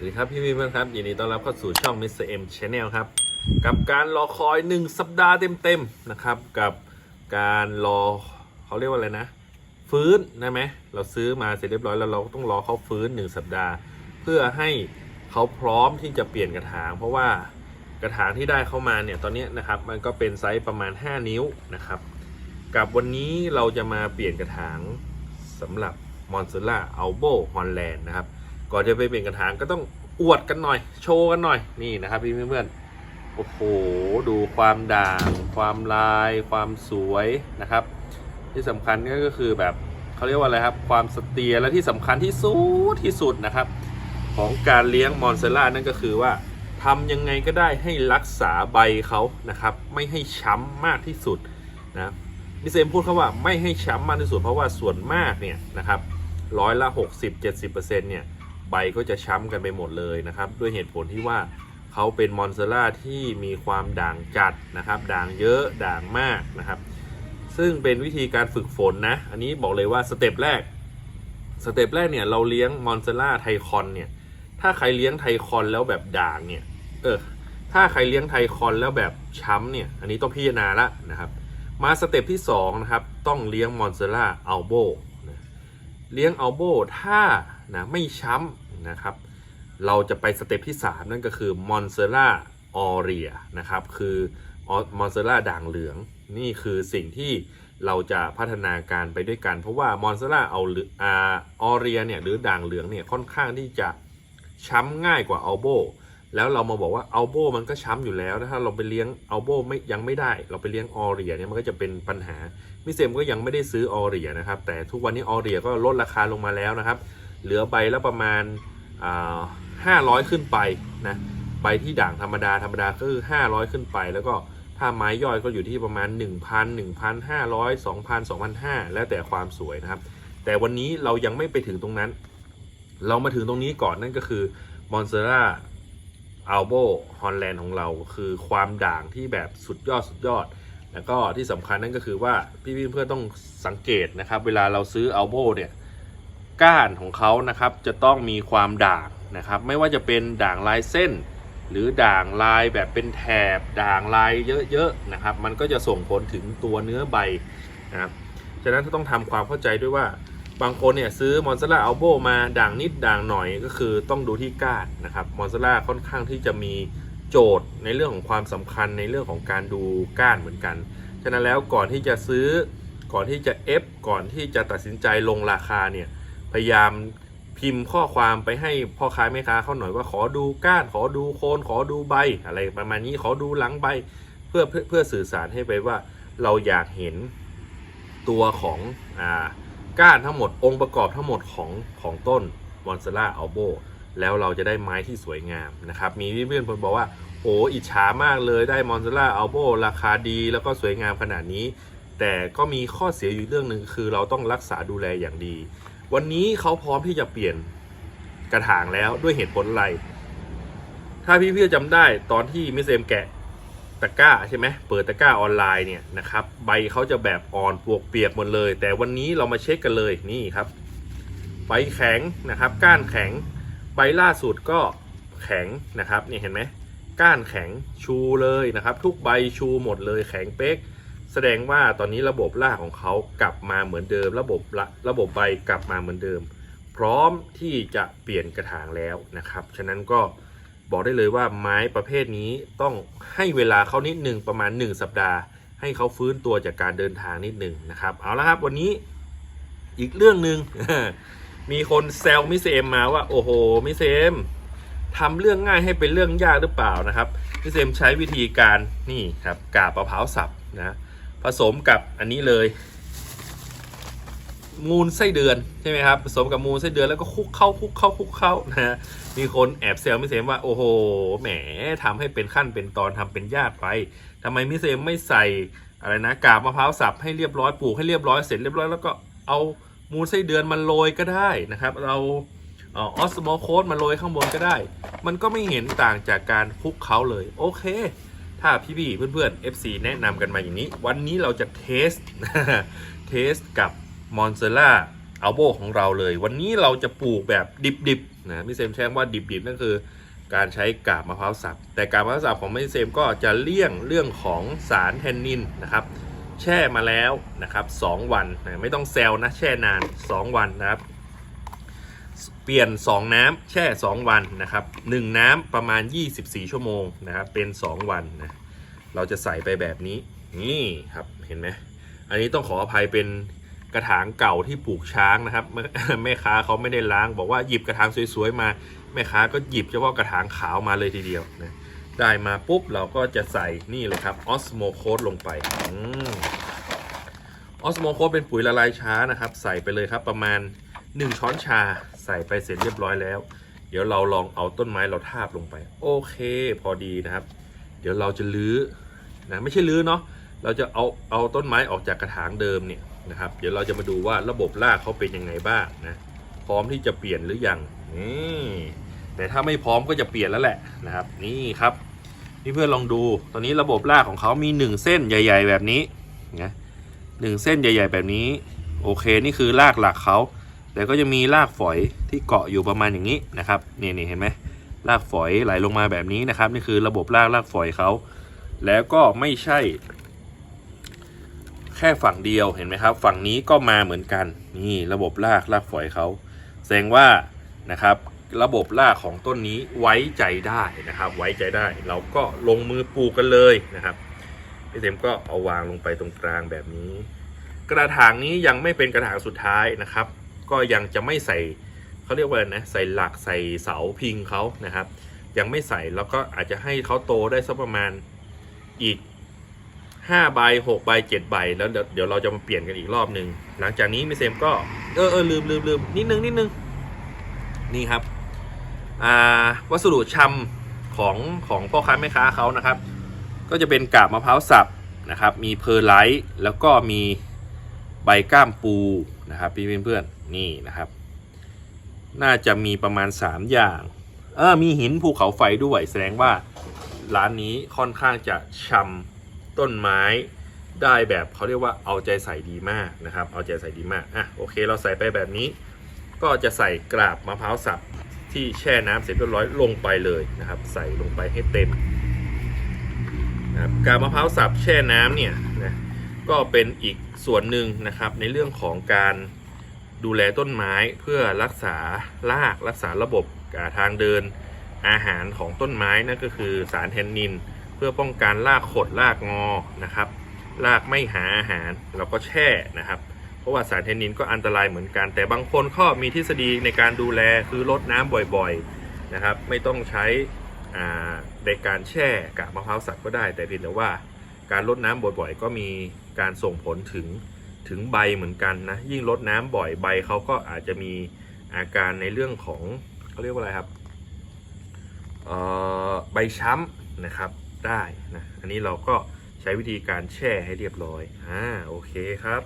สวัสดีครับพี่พี่เพื่อนครับยินดีต้อนรับเข้าสู่ช่อง Mr. M Channel ครับ กับการรอคอย 1 สัปดาห์เต็มๆนะครับ กับการรอเขาเรียกว่าอะไรนะ ฟื้นได้ไหมเราซื้อมาเสร็จเรียบร้อยแล้วเราต้องรอเขาฟื้น 1 สัปดาห์ เพื่อให้เขาพร้อมที่จะเปลี่ยนกระถาง เพราะว่ากระถางที่ได้เข้ามาเนี่ยตอนนี้นะครับมันก็เป็นไซส์ประมาณ 5 นิ้วนะครับ กับวันนี้เราจะมาเปลี่ยนกระถางสำหรับมอนซ r ล่าอัลโบฮอลแลนด์นะครับ ก่อนจะไปเปลี่ยนกระถางก็ต้องอวดกันหน่อย โชว์กันหน่อยนี่นะครับพี่เพื่อนๆโอ้โหดูความด่าง ความลาย ความสวยนะครับ ที่สำคัญก็คือแบบเขาเรียกว่าอะไรครับ ความสเตียและที่สำคัญที่สุดที่สุดนะครับ ของการเลี้ยงมอนเซล่านั่นก็คือว่าทำยังไงก็ได้ให้รักษาใบเขานะครับ ไม่ให้ช้ำมากที่สุดนะมิเซมพูดเขาว่าไม่ให้ช้ำมากที่สุดเพราะว่าส่วนมากเนี่ยนะครับร้อยละ 60-70%เนี่ย ใบก็จะช้ำกันไปหมดเลยนะครับ ด้วยเหตุผลที่ว่าเขาเป็นมอนเซล่าที่มีความด่างจัดนะครับ ด่างเยอะด่างมากนะครับ ซึ่งเป็นวิธีการฝึกฝนนะ อันนี้บอกเลยว่าสเต็ปแรกสเต็ปแรกเนี่ยเราเลี้ยงมอนเซล่าไทคอนเนี่ย ถ้าใครเลี้ยงไทคอนแล้วแบบด่างเนี่ย เออ ถ้าใครเลี้ยงไทคอนแล้วแบบช้ำเนี่ย อันนี้ต้องพิจารณาละนะครับ มาสเต็ปที่2นะครับ ต้องเลี้ยงมอนเซล่าอัลโบเลี้ยงอัลโบถ้า นะไม่ช้ำนะครับ เราจะไปสเต็ปที่ 3 นั่นก็คือมอนเซล่าออเรียนะครับ คือมอนเซล่าด่างเหลือง นี่คือสิ่งที่เราจะพัฒนาการไปด้วยกัน เพราะว่ามอนเซล่าเอาอาออเรียเนี่ยหรือด่างเหลืองเนี่ยค่อนข้างที่จะช้ำง่ายกว่าอัลโบแล้วเรามาบอกว่าอัลโบมันก็ช้ำอยู่แล้วถ้าเราไปเลี้ยงอัลโบไม่ยังไม่ได้ เราไปเลี้ยงออเรียเนี่ยมันก็จะเป็นปัญหามิเซมก็ยังไม่ได้ซื้อออเรียนะครับ แต่ทุกวันนี้ออเรียก็ลดราคาลงมาแล้วนะครับ เหลือใบละประมาณห้าร้อยขึ้นไปนะใบที่ด่างธรรมดาธรรมดาก็คือห้าร้อยขึ้นไป แล้วก็ถ้าไม้ย่อยก็อยู่ที่ประมาณ 1 0 0 0 1,500 2,000 2,500 แล้วแต่ความสวยนะครับ แต่วันนี้เรายังไม่ไปถึงตรงนั้น เรามาถึงตรงนี้ก่อนนั่นก็คือมอนเซราอัลโบฮอลแลนด์ของเราคือความด่างที่แบบสุดยอดสุดยอด แล้วก็ที่สำคัญนั่นก็คือว่าพี่ๆเพื่อนต้องสังเกตนะครับ เวลาเราซื้ออัลโบเนี่ย ก้านของเขานะครับจะต้องมีความด่างนะครับ ไม่ว่าจะเป็นด่างลายเส้น หรือด่างลายแบบเป็นแถบด่างลายเยอะๆนะครับ มันก็จะส่งผลถึงตัวเนื้อใบนะครับฉะนั้นต้องทำความเข้าใจด้วยว่าบางคนเนี่ยซื้อมอนซาร่าอัลโบมาด่างนิดด่างหน่อยก็คือต้องดูที่ก้านนะครับมอนซาร่าค่อนข้างที่จะมีโจทย์ในเรื่องของความสำคัญในเรื่องของการดูก้านเหมือนกัน ฉะนั้นแล้วก่อนที่จะซื้อก่อนที่จะเอฟก่อนที่จะตัดสินใจลงราคาเนี่ย พยายามพิมพ์ข้อความไปให้พ่อค้าแม่ค้าเขาหน่อยว่าขอดูก้าน ขอดูโคนขอดูใบอะไรประมาณนี้ขอดูหลังใบ เพื่อเพื่อเพื่อสื่อสารให้ไปว่าเราอยากเห็นตัวของอ่าก้านทั้งหมดองค์ประกอบทั้งหมดของของต้นมอนเซล่าอัลโบแล้วเราจะได้ไม้ที่สวยงามนะครับ มีเพื่อนๆคนบอกว่า โอ้อิจฉามากเลยได้มอนเซล่าอัลโบราคาดีแล้วก็สวยงามขนาดนี้ แต่ก็มีข้อเสียอยู่เรื่องหนึ่งคือเราต้องรักษาดูแลอย่างดี วันนี้เขาพร้อมที่จะเปลี่ยนกระถางแล้วด้วยเหตุผลอะไร ถ้าพี่ๆจำได้ตอนที่มิเซมแกะตะกร้าใช่ไหมเปิดตะกร้าออนไลน์เนี่ยนะครับ ใบเขาจะแบบอ่อนปวกเปียกหมดเลย แต่วันนี้เรามาเช็คกันเลยนี่ครับ ใบแข็งนะครับ ก้านแข็ง ใบล่าสุดก็แข็งนะครับนี่เห็นไหมก้านแข็งชูเลยนะครับ ทุกใบชูหมดเลยแข็งเป๊ก แสดงว่าตอนนี้ระบบราของเขากลับมาเหมือนเดิม ระบบละระบบใบกลับมาเหมือนเดิม พร้อมที่จะเปลี่ยนกระถางแล้วนะครับ ฉะนั้นก็บอกได้เลยว่าไม้ประเภทนี้ต้องให้เวลาเขานิดหนึ่งประมาณ 1 สัปดาห์ ให้เขาฟื้นตัวจากการเดินทางนิดหนึ่งนะครับ เอาละครับวันนี้อีกเรื่องหนึ่งมีคนแซวมิเซมมาว่าโอ้โหมิเซมทำเรื่องง่ายให้เป็นเรื่องยากหรือเปล่านะครับมิเซมใช้วิธีการนี่ครับกาบมะพร้าวสับนะ ผสมกับอันนี้เลย มูลไส้เดือนใช่ไหมครับ ผสมกับมูลไส้เดือนแล้วก็คุกเข้าคุกเข้าคุกเข้านะฮะมีคนแอบเซลมิเซมว่าโอ้โหแหมทำให้เป็นขั้นเป็นตอนทำเป็นยากไปทำไมมิเซมไม่ใส่อะไรนะกาบมะพร้าวสับให้เรียบร้อยปลูกให้เรียบร้อยเสร็จเรียบร้อยแล้วก็เอามูลไส้เดือนมันโรยก็ได้นะครับ เราออสโมโคสมาโรยข้างบนก็ได้ มันก็ไม่เห็นต่างจากการคุกเขาเลย โอเค ถ้าพี่พี่ๆเพื่อนๆ FC แนะนำกันมาอย่างนี้ วันนี้เราจะเทสเทสกับมอนเซล่าอัลโบของเราเลย วันนี้เราจะปลูกแบบดิบๆนะพี่เซมใช้คำว่าดิบๆนั่นคือ การใช้กาบมะพร้าวสับแต่กาบมะพร้าวสับของพี่เซมก็จะเลี่ยงเรื่องของสารแทนนินนะครับ แช่มาแล้วนะครับ 2 วันนะไม่ต้องแซลนะแช่นาน 2 วันนะครับ เปลี่ยน 2 น้ำแช่ 2 วันนะครับ 1 น้ำประมาณ 24 ชั่วโมงนะครับ เป็น 2 วันนะ เราจะใส่ไปแบบนี้ นี่ครับ เห็นไหม อันนี้ต้องขออภัยเป็นกระถางเก่าที่ปลูกช้างนะครับ แม่ค้าเขาไม่ได้ล้าง บอกว่าหยิบกระถางสวยๆมา แม่ค้าก็หยิบเฉพาะกระถางขาวมาเลยทีเดียวนะ ได้มาปุ๊บเราก็จะใส่นี่เลยครับออสโมโคดลงไปออสโมโคดเป็นปุ๋ยละลายช้านะครับ ใส่ไปเลยครับประมาณ 1 ช้อนชาใส่ไปเสร็จเรียบร้อยแล้ว เดี๋ยวเราลองเอาต้นไม้เราทาบลงไป โอเค พอดีนะครับ เดี๋ยวเราจะลื้อนะไม่ใช่ลื้อเนาะเราจะเอาเอาต้นไม้ออกจากกระถางเดิมเนี่ยนะครับ เดี๋ยวเราจะมาดูว่าระบบรากเขาเป็นยังไงบ้างนะพร้อมที่จะเปลี่ยนหรือยังนี่แต่ถ้าไม่พร้อมก็จะเปลี่ยนแล้วแหละนะครับ นี่ครับนี่เพื่อนลองดูตอนนี้ระบบรากของเขามีหนึ่งเส้นใหญ่ ๆ แบบนี้นะหนึ่งเส้นใหญ่ ๆ แบบนี้ โอเคนี่คือรากหลักเขา แต่ก็จะมีรากฝอยที่เกาะอยู่ประมาณอย่างนี้นะครับนี่นี่เห็นไหมรากฝอยไหลลงมาแบบนี้นะครับ นี่คือระบบรากรากฝอยเขาแล้วก็ไม่ใช่ แค่ฝั่งเดียวเห็นไหมครับ ฝั่งนี้ก็มาเหมือนกันนี่ระบบรากรากฝอยเขาแสดงว่านะครับระบบรากของต้นนี้ไว้ใจได้นะครับ ไว้ใจได้เราก็ลงมือปลูกกันเลยนะครับพี่เต็มก็เอาวางลงไปตรงกลางแบบนี้ กระถางนี้ยังไม่เป็นกระถางสุดท้ายนะครับ ก็ยังจะไม่ใส่เขาเรียกว่านะใส่หลักใส่เสาพิงเขานะครับ ยังไม่ใส่แล้วก็อาจจะให้เขาโตได้สักประมาณอีก5ใบ6ใบ7ใบแล้วเดี๋ยวเราจะมาเปลี่ยนกันอีกรอบหนึ่งหลังจากนี้มิเซมก็เออเออลืมลืมลืมนิดนึงนิดนึงนี่ครับอ่าวัสดุชำของของพ่อค้าแม่ค้าเขานะครับ ก็จะเป็นกาบมะพร้าวสับนะครับ มีเพอร์ไลท์แล้วก็มี ใบก้ามปูนะครับพี่เพื่อนๆนี่นะครับ น่าจะมีประมาณ 3 อย่างเออมีหินภูเขาไฟด้วยแสดงว่าร้านนี้ค่อนข้างจะชำต้นไม้ได้แบบเขาเรียกว่าเอาใจใส่ดีมากนะครับ เอาใจใส่ดีมากอะโอเค เราใส่ไปแบบนี้ ก็จะใส่กราบมะพร้าวสับที่แช่น้ำเสร็จเรียบร้อยลงไปเลยนะครับ ใส่ลงไปให้เต็มนะครับกาบมะพร้าวสับแช่น้ำเนี่ย ก็เป็นอีกส่วนหนึ่งนะครับในเรื่องของการดูแลต้นไม้เพื่อรักษารากรักษาระบบทางเดินอาหารของต้นไม้นั่นก็คือสารแทนนิน เพื่อป้องกันรากขดรากงอนะครับรากไม่หาอาหารเราก็แช่นะครับเพราะว่าสารแทนนินก็อันตรายเหมือนกัน แต่บางคนก็มีทฤษฎีในการดูแลคือลดน้ำบ่อยๆนะครับ ไม่ต้องใช้อ่าในการแช่กากมะพร้าวสับก็ได้ แต่เพียงแต่ว่าการลดน้ำบ่อยๆ ก็มี การส่งผลถึงถึงใบเหมือนกันนะ ยิ่งลดน้ำบ่อยใบเขาก็อาจจะมีอาการในเรื่องของเขาเรียกว่าอะไรครับเอ่อใบช้ำนะครับได้นะอันนี้เราก็ใช้วิธีการแช่ให้เรียบร้อยอ่าโอเคครับ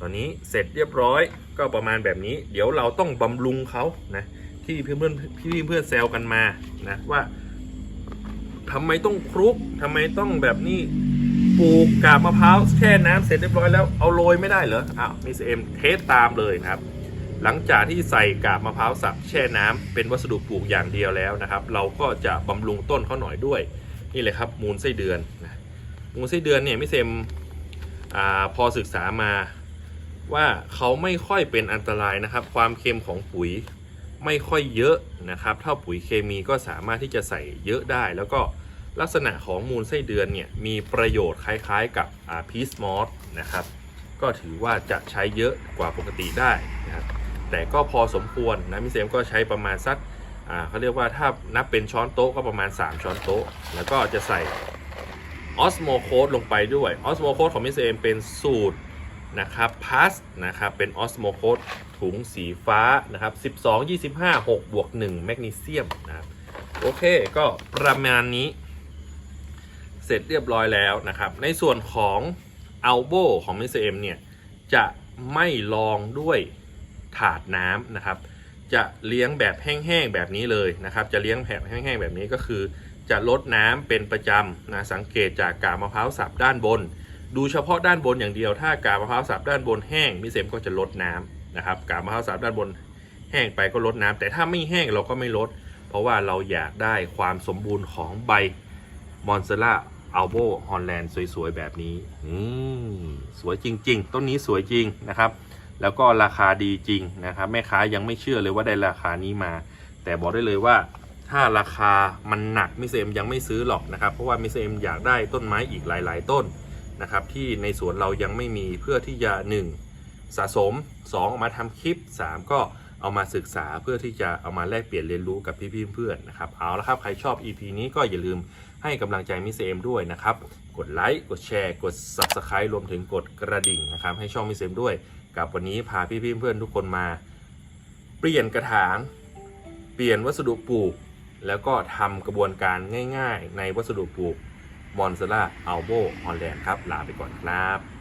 ตอนนี้เสร็จเรียบร้อยก็ประมาณแบบนี้ เดี๋ยวเราต้องบำรุงเขานะที่เพื่อนเพื่อนพี่เพื่อนแซวกันมานะว่าทำไมต้องคลุกทำไมต้องแบบนี้ ปลูกกาบมะพร้าวแช่น้ำเสร็จเรียบร้อยแล้วเอาโรยไม่ได้เหรออ้าวมิสเอ็มเทสตามเลยนะครับ หลังจากที่ใส่กาบมะพร้าวสับแช่น้ำเป็นวัสดุปลูกอย่างเดียวแล้วนะครับ เราก็จะบำรุงต้นเขาหน่อยด้วย นี่เลยครับมูลไส้เดือนนะมูลไส้เดือนเนี่ยมิสเอ็มอพอศึกษามาว่าเขาไม่ค่อยเป็นอันตรายนะครับ ความเค็มของปุ๋ยไม่ค่อยเยอะนะครับถ้าปุ๋ยเคมีก็สามารถที่จะใส่เยอะได้แล้วก็ ลักษณะของมูลไส้เดือนเนี่ยมีประโยชน์คล้ายๆกับพีสมอสนะครับ ก็ถือว่าจะใช้เยอะกว่าปกติได้นะครับแต่ก็พอสมควรนะมิเซมก็ใช้ประมาณสักอ่าเขาเรียกว่าถ้านับเป็นช้อนโต๊ะก็ประมาณ 3 ช้อนโต๊ะ แล้วก็จะใส่ออสโมโคดลงไปด้วยออสโมโคดของมิเซมเป็นสูตรนะครับพัสนะครับเป็นออสโมโคดถุงสีฟ้านะครับ12 25 6บวก1แมกนีเซียมนะครับโอเคก็ประมาณนี้ เสร็จเรียบร้อยแล้วนะครับ ในส่วนของอัลโบของมิสเอ็มเนี่ยจะไม่ลองด้วยถาดน้ำนะครับ จะเลี้ยงแบบแห้งๆแบบนี้เลยนะครับ จะเลี้ยงแบบแห้งๆแบบนี้ก็คือ จะลดน้ำเป็นประจำนะสังเกตจากกาบมะพร้าวสับด้านบน ดูเฉพาะด้านบนอย่างเดียว ถ้ากาบมะพร้าวสับด้านบนแห้งมิเซมก็จะลดน้ำนะครับกาบมะพร้าวสับด้านบนแห้งไปก็ลดน้ำแต่ถ้าไม่แห้งเราก็ไม่ลด เพราะว่าเราอยากได้ความสมบูรณ์ของใบมอนเซล่า อัลโบฮอลแลนด์สวย ๆ แบบนี้อืมสวยจริง ๆ ต้นนี้สวยจริงนะครับ แล้วก็ราคาดีจริงนะครับ แม่ค้ายังไม่เชื่อเลยว่าได้ราคานี้มา แต่บอกได้เลยว่าถ้าราคามันหนักมิสเอ็มยังไม่ซื้อหรอกนะครับ เพราะว่ามิสเอ็มอยากได้ต้นไม้อีกหลาย ๆ ต้นนะครับ ที่ในสวนเรายังไม่มีเพื่อที่จะ 1. สะสม 2. เอามาทำคลิป 3 ก็เอามาศึกษาเพื่อที่จะเอามาแลกเปลี่ยนเรียนรู้กับพี่ๆเพื่อนๆนะครับ เอาละครับ ใครชอบ EP นี้ก็อย่าลืม ให้กำลังใจมิสเอ็มด้วยนะครับ กดไลค์กดแชร์ กด Subscribe รวมถึงกดกระดิ่งนะครับ ให้ช่องมิสเอ็มด้วย กับวันนี้พาพี่ๆเพื่อนทุกคนมา เปลี่ยนกระถาง เปลี่ยนวัสดุปลูก แล้วก็ทำกระบวนการง่าย ๆ ในวัสดุปลูกมอนซ e ล่าอัลโบออนแลนด์ครับลาไปก่อนครับ